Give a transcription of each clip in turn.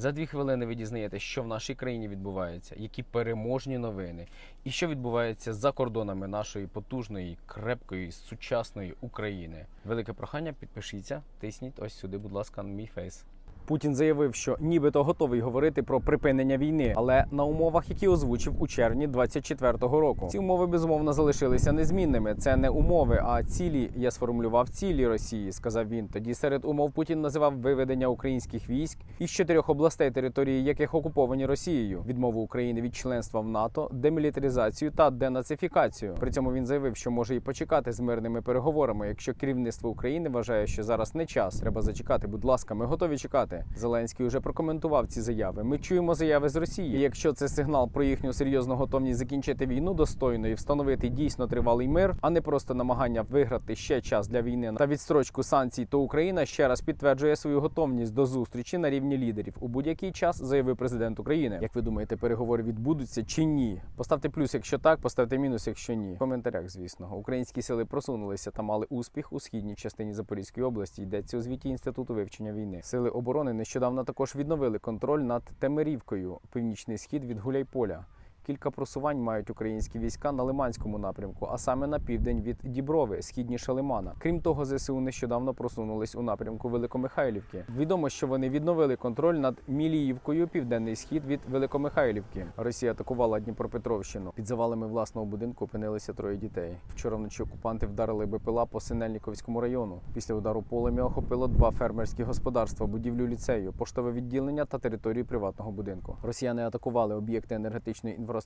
За дві хвилини ви дізнаєтесь, що в нашій країні відбувається, які переможні новини, і що відбувається за кордонами нашої потужної, крепкої, сучасної України. Велике прохання, підпишіться, тисніть ось сюди, будь ласка, на мій фейс. Путін заявив, що нібито готовий говорити про припинення війни, але на умовах, які озвучив у червні 24-го року. Ці умови безумовно залишилися незмінними. Це не умови, а цілі. Я сформулював цілі Росії, сказав він. Тоді серед умов Путін називав виведення українських військ із чотирьох областей, території яких окуповані Росією, відмову України від членства в НАТО, демілітаризацію та денацифікацію. При цьому він заявив, що може і почекати з мирними переговорами, якщо керівництво України вважає, що зараз не час. Треба зачекати. Будь ласка, ми готові чекати. Зеленський уже прокоментував ці заяви. Ми чуємо заяви з Росії. І якщо це сигнал про їхню серйозну готовність закінчити війну достойно і встановити дійсно тривалий мир, а не просто намагання виграти ще час для війни та відстрочку санкцій, то Україна ще раз підтверджує свою готовність до зустрічі на рівні лідерів у будь-який час, заявив президент України. Як ви думаєте, переговори відбудуться чи ні? Поставте плюс, якщо так, поставте мінус, якщо ні. В коментарях, звісно, українські сили просунулися та мали успіх у східній частині Запорізької області. Йдеться у звіті інституту вивчення війни. Сили оборони нещодавно також відновили контроль над Темирівкою, північний схід від Гуляйполя. Кілька просувань мають українські війська на Лиманському напрямку, а саме на південь від Діброви, східніше Лимана. Крім того, ЗСУ нещодавно просунулись у напрямку Великомихайлівки. Відомо, що вони відновили контроль над Міліївкою, південний схід від Великомихайлівки. Росія атакувала Дніпропетровщину. Під завалами власного будинку опинилися троє дітей. Вчора вночі окупанти вдарили БПЛА по Синельниковському району. Після удару полем'я охопило два фермерські господарства, будівлю ліцею, поштове відділення та територію приватного будинку. Росіяни атакували об'єкти енергетичної інфраструктури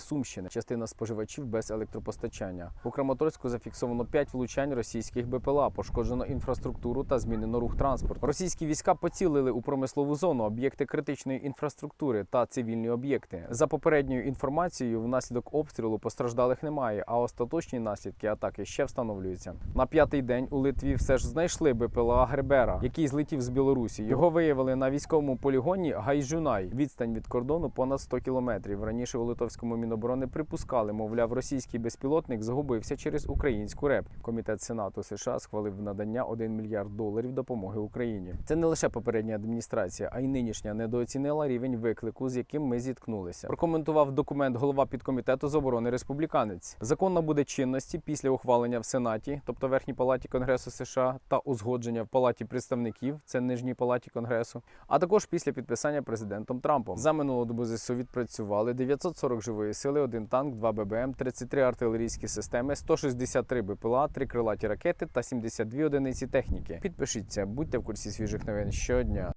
Сумщини. Частина споживачів без електропостачання. У Краматорську зафіксовано 5 влучань російських БПЛА, пошкоджено інфраструктуру та змінено рух транспорту. Російські війська поцілили у промислову зону, об'єкти критичної інфраструктури та цивільні об'єкти. За попередньою інформацією, внаслідок обстрілу постраждалих немає, а остаточні наслідки атаки ще встановлюються. На п'ятий день у Литві все ж знайшли БПЛА Гребера, який злетів з Білорусі. Його виявили на військовому полігоні Гайжунай. Відстань від кордону понад 100 кілометрів. Раніше у литовському міноборони припускали, мовляв, російський безпілотник загубився через українську РЕП. Комітет Сенату США схвалив надання 1 мільярд доларів допомоги Україні. Це не лише попередня адміністрація, а й нинішня недооцінила рівень виклику, з яким ми зіткнулися. Прокоментував документ голова підкомітету з оборони республіканець. Закон набуде чинності після ухвалення в Сенаті, тобто Верхній палаті Конгресу США, та узгодження в Палаті представників, це нижній палаті Конгресу, а також після підписання президентом Трампом. За минулу добу ЗСУ відпрацювали 940 живої сили, 1 танк, 2 ББМ, 33 артилерійські системи, 163 БПЛА, 3 крилаті ракети та 72 одиниці техніки. Підпишіться, будьте в курсі свіжих новин щодня.